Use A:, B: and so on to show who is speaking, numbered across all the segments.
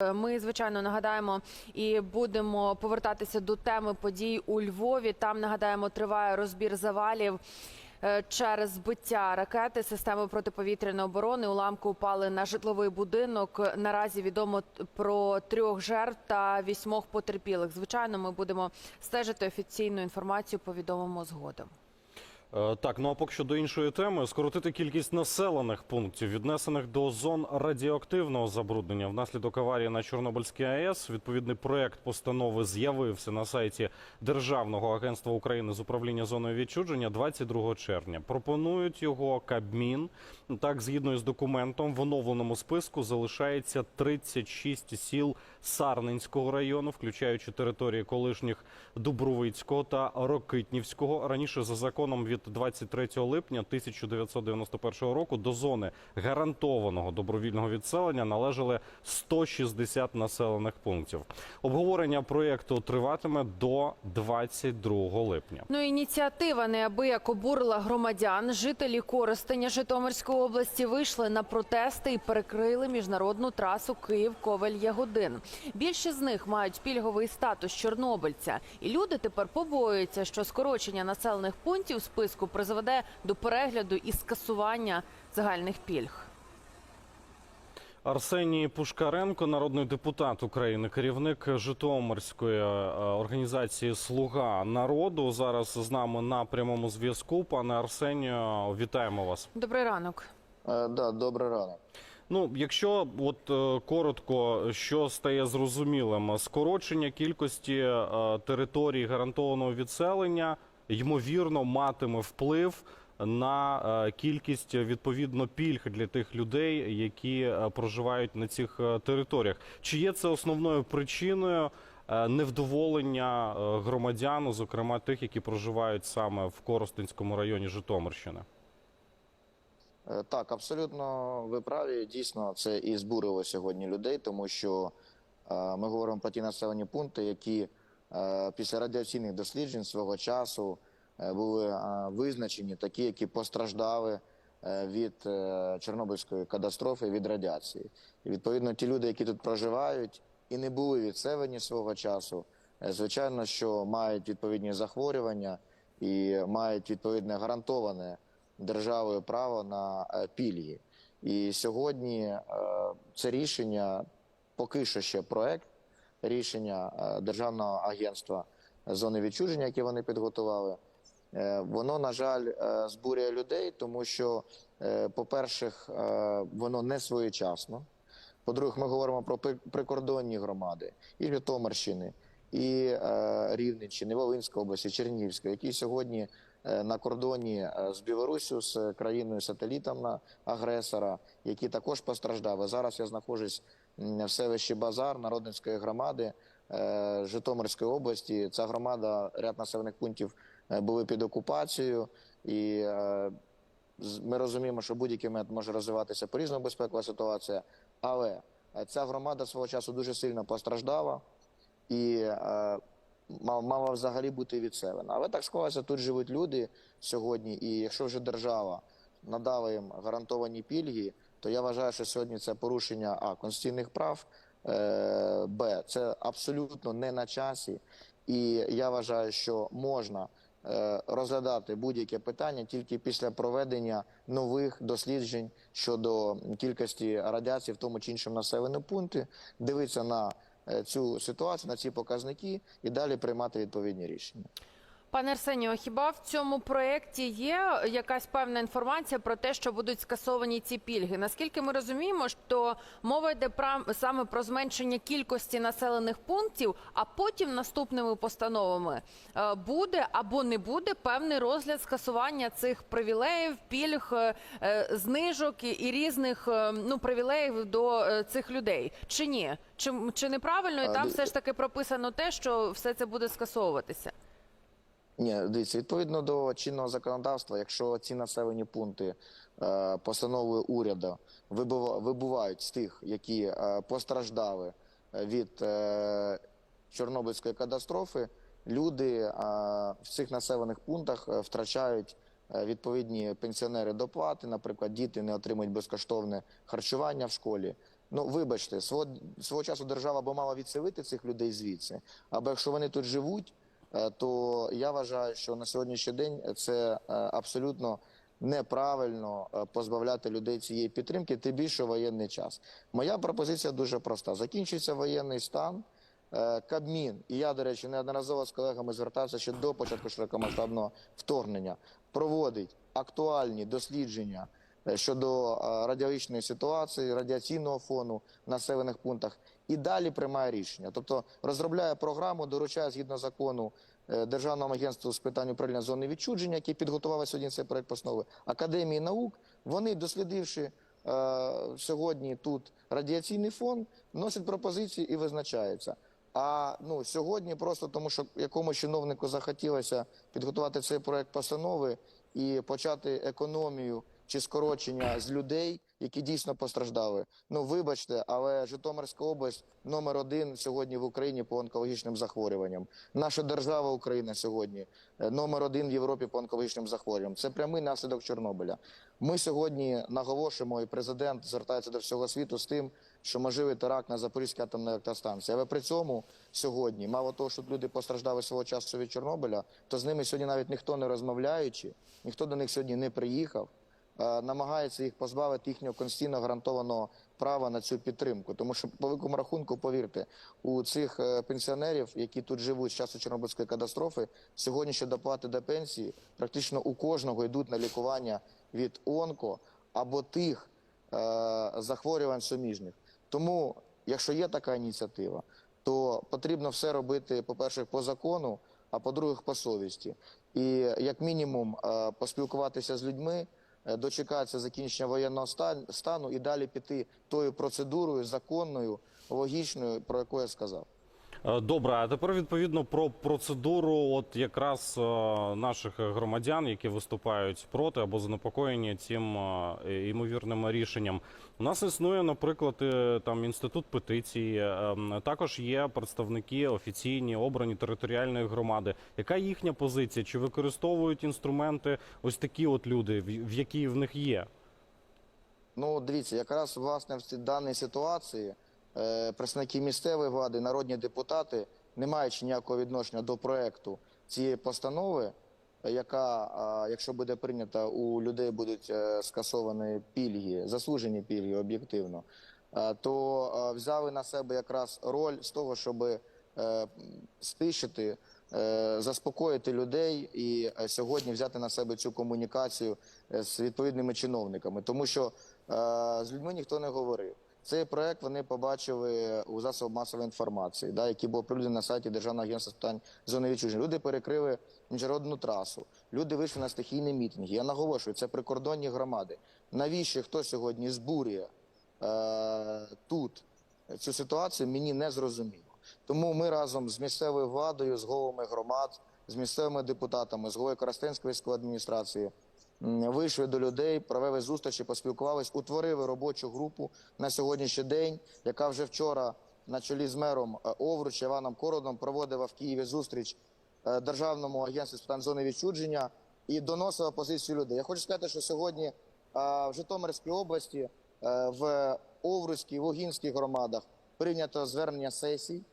A: Ми звичайно нагадаємо і будемо повертатися до теми подій у Львові. Там нагадаємо, триває розбір завалів. е, Через збиття ракети системи протиповітряної оборони уламки упали на житловий будинок. Наразі відомо про трьох жертв та вісьмох потерпілих. Звичайно, ми будемо стежити офіційну інформацію. Повідомимо згодом.
B: Е, Так, ну а поки що до іншої теми скоротити кількість населених пунктів, віднесених до зон радіоактивного забруднення внаслідок аварії на Чорнобильській АЕС. Відповідний проект постанови з'явився на сайті Державного агентства України з управління зоною відчудження 22 червня. Пропонують його Кабмін. Так, згідно із документом, в оновленому списку залишається 36 сіл Сарненського району, включаючи території колишніх Дубровицького та Рокитнівського. Раніше за законом від 23 липня 1991 року до зони гарантованого добровільного відселення належали 160 населених пунктів. Обговорення проєкту триватиме до 22 липня.
A: Ну, ініціатива неабияк обурила громадян. Жителі Коростеня Житомирської області вийшли на протести і перекрили міжнародну трасу Київ-Ковель-Ягодин. Більшість з них мають пільговий статус чорнобильця, і люди тепер побоюються, що скорочення населених пунктів списку призведе до перегляду і скасування загальних пільг.
B: Арсеній Пушкаренко, народний депутат України, керівник Житомирської е, організації Слуга народу. Зараз з нами на прямому зв'язку. Пане Арсенію, вітаємо вас.
A: Добрий ранок.
C: Е, Да, добрий ранок.
B: Ну, якщо от е, коротко, що стає зрозумілим, скорочення кількості е, територій гарантованого відселення ймовірно матиме вплив на е, кількість відповідно пільг для тих людей, які е, проживають на цих е, територіях. Чи є це основною причиною невдоволення громадян, зокрема тих, які проживають саме в Коростенському районі Житомирщини?
C: Так, абсолютно ви праві. Дійсно, це і збурило сьогодні людей, тому що ми говоримо про ті населені пункти, які після радіаційних досліджень свого часу е, були е, визначені, такі, які постраждали е, від е, Чорнобильської катастрофи, від радіації. І відповідно, ті люди, які тут проживають і не були відселені свого часу, е, звичайно, що мають відповідні захворювання і мають відповідне гарантоване державою право на е, пільги. І сьогодні е, це рішення, поки що ще проект рішення е, Державного агентства зони відчуження, яке вони підготували. Е, Воно, на жаль, е, збурює людей, тому що, по-перше, воно не своєчасно. По-друге, ми говоримо про прикордонні громади і Житомирщини, і Рівненщини, Волинської області, Чернігівської, які сьогодні на кордоні з Білоруссю, з країною сателітом агресора, які також постраждали. Зараз я знаходжусь в селищі Базар Народницької громади е, Житомирської області. Ця громада, ряд населених пунктів е, були під окупацією, і е, ми розуміємо, що будь-який момент може розвиватися по різному безпекова ситуація, але ця громада свого часу дуже сильно постраждала і мала взагалі бути відселена. Але так склалося, тут живуть люди сьогодні, і якщо вже держава надала їм гарантовані пільги, то я вважаю, що сьогодні це порушення а конституційних прав, е, б це абсолютно не на часі. І я вважаю, що можна е, розглядати будь-яке питання тільки після проведення нових досліджень щодо кількості радіації в тому чи іншому населеному пункті, дивитися на е, цю ситуацію, на ці показники і далі приймати відповідні рішення.
A: Пане Арсенію, хіба в цьому проєкті є якась певна інформація про те, що будуть скасовані ці пільги? Наскільки ми розуміємо, що мова йде саме про зменшення кількості населених пунктів, а потім наступними постановами е, буде або не буде певний розгляд скасування цих привілеїв, пільг, е, е, знижок і- різних ну привілеїв до цих людей, чи ні? Чи, чи неправильно і там все ж таки прописано те, що все це буде скасовуватися?
C: Ні, дивіться, відповідно до чинного законодавства, якщо ці населені пункти е, постановою уряду вибува- вибувають з тих, які е, постраждали е, від е, Чорнобильської катастрофи, люди е, в цих населених пунктах е, втрачають е, відповідні пенсіонери доплати. Наприклад, діти не отримують безкоштовне харчування в школі. Ну, вибачте, свого, свого часу держава або мала відселити цих людей звідси, або якщо вони тут живуть, то я вважаю, що на сьогоднішній день це е, абсолютно неправильно е, позбавляти людей цієї підтримки, тим більше воєнний час. Моя пропозиція дуже проста: закінчується воєнний стан. е, Кабмін, і я, до речі, неодноразово з колегами звертався ще до початку широкомасштабного вторгнення, проводить актуальні дослідження е, щодо е, радіологічної ситуації, радіаційного фону в населених пунктах і далі приймає рішення. Тобто розробляє програму, доручає згідно закону е, Державному агентству з питань управління зони відчудження, яке підготувало сьогодні цей проект постанови, Академії наук. Вони, дослідивши е, сьогодні тут радіаційний фон, вносять пропозиції і визначаються. А ну сьогодні просто тому, що якомусь чиновнику захотілося підготувати цей проект постанови і почати економію чи скорочення з людей, які дійсно постраждали. Ну вибачте, але Житомирська область номер один сьогодні в Україні по онкологічним захворюванням. Наша держава Україна сьогодні е, номер один в Європі по онкологічним захворюванням. Це прямий наслідок Чорнобиля. Ми сьогодні наголошуємо, і президент звертається до всього світу з тим, що можливий теракт на Запорізькій атомній електростанції. Але при цьому сьогодні, мало того, що люди постраждали свого часу від Чорнобиля, то з ними сьогодні навіть ніхто не розмовляючи, ніхто до них сьогодні не приїхав, намагається їх позбавити їхнього конституційно гарантованого права на цю підтримку. Тому що, по великому рахунку, повірте, у цих е, пенсіонерів, які тут живуть з часу Чорнобильської катастрофи, сьогодні ще доплати до пенсії практично у кожного йдуть на лікування від онко або тих е, захворювань суміжних. Тому, якщо є така ініціатива, то потрібно все робити, по-перше, по закону, а по-друге, по совісті. І як мінімум е, поспілкуватися з людьми, е, дочекатися закінчення воєнного стан- стану і далі піти тою процедурою законною, логічною, про яку я сказав.
B: Е, Добре, а тепер відповідно про процедуру, от якраз е, наших громадян, які виступають проти або занепокоєні цим е, ймовірним рішенням. У нас існує, наприклад, там інститут петиції. Також є представники офіційні обрані територіальної громади. Яка їхня позиція? Чи використовують інструменти ось такі от люди, в- які в них є?
C: Ну, дивіться, якраз власне в даній ситуації представники місцевої влади, народні депутати, не маючи ніякого відношення до проекту цієї постанови, е, яка, е, якщо буде прийнята, у людей будуть е, скасовані пільги, заслужені пільги об'єктивно, е, то е, взяли на себе якраз роль з того, щоб е, стишити, е, заспокоїти людей і е, сьогодні взяти на себе цю комунікацію е, з відповідними чиновниками, тому що е, з людьми ніхто не говорив. Цей проект вони побачили у засобах масової інформації, да, який був оприлюднений на сайті Державного агентства питань зони відчуження. Люди перекрили міжнародну трасу, люди вийшли на стихійні мітинги. Я наголошую, це прикордонні громади. Навіщо хто сьогодні збурює е, тут цю ситуацію, мені не зрозуміло. Тому ми разом з місцевою владою, з головами громад, з місцевими депутатами, з головою Коростенської військової адміністрації вийшли до людей, провели зустрічі, поспілкувались, утворили робочу групу на сьогоднішній день, яка вже вчора на чолі з мером е, Овруч Іваном Кородом проводила в Києві зустріч е, Державному агентстві з питань зони відчудження і доносила позицію людей. Я хочу сказати, що сьогодні е, в Житомирській області, в Овруцькій, Лугінській громадах прийнято звернення сесій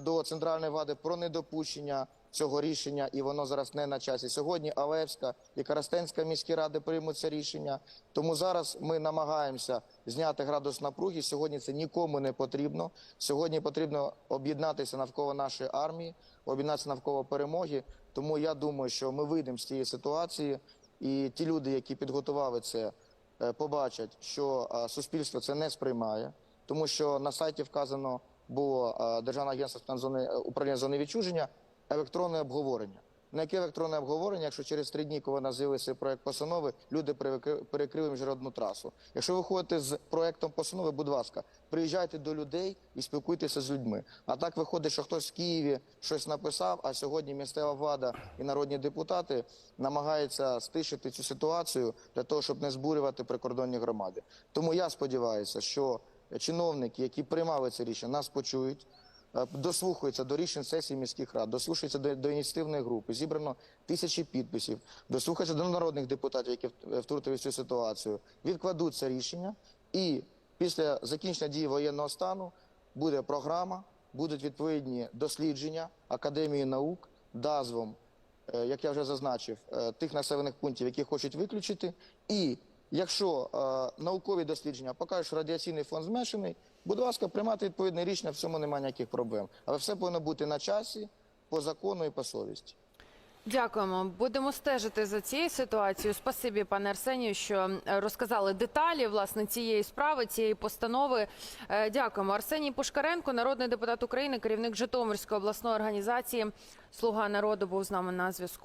C: до центральної влади про недопущення цього рішення, і воно зараз не на часі. Сьогодні Алевська і Коростенська міські ради приймуть це рішення. Тому зараз ми намагаємося зняти градус напруги. Сьогодні це нікому не потрібно. Сьогодні потрібно об'єднатися навколо нашої армії, об'єднатися навколо перемоги. Тому я думаю, що ми вийдемо з цієї ситуації, і ті люди, які підготували це, е, побачать, що е, суспільство це не сприймає, тому що на сайті вказано було е, Державне агентство управління зони відчуження електронне обговорення. На яке електронне обговорення, якщо через три дні, коли назвали цей проект постанови, люди перекри- перекрили міжнародну трасу. Якщо ви ходите з проектом постанови, будь ласка, приїжджайте до людей і спілкуйтеся з людьми. А так виходить, що хтось в Києві щось написав, а сьогодні місцева влада і народні депутати намагаються стишити цю ситуацію для того, щоб не збурювати прикордонні громади. Тому я сподіваюся, що чиновники, які приймали це рішення, нас почують. Е, Дослухаються до рішень сесії міських рад, дослухаються до, до ініціативної групи. Зібрано тисячі підписів, дослухаються до народних депутатів, які втрутились в цю ситуацію. Відкладуть це рішення і Після закінчення дії воєнного стану буде програма, будуть відповідні дослідження Академії наук, дозвом, е, як я вже зазначив, е, тих населених пунктів, які хочуть виключити. І якщо е, наукові дослідження покажуть, що радіаційний фон зменшений, будь ласка, приймати відповідне рішення, в цьому немає ніяких проблем. Але все повинно бути на часі, по закону і по совісті.
A: Дякуємо. Будемо стежити за цією ситуацією. Спасибі, пане Арсенію, що е, розказали деталі власне цієї справи, цієї постанови. Е, Дякуємо. Арсеній Пушкаренко, народний депутат України, керівник Житомирської обласної організації Слуга народу, був з нами на зв'язку.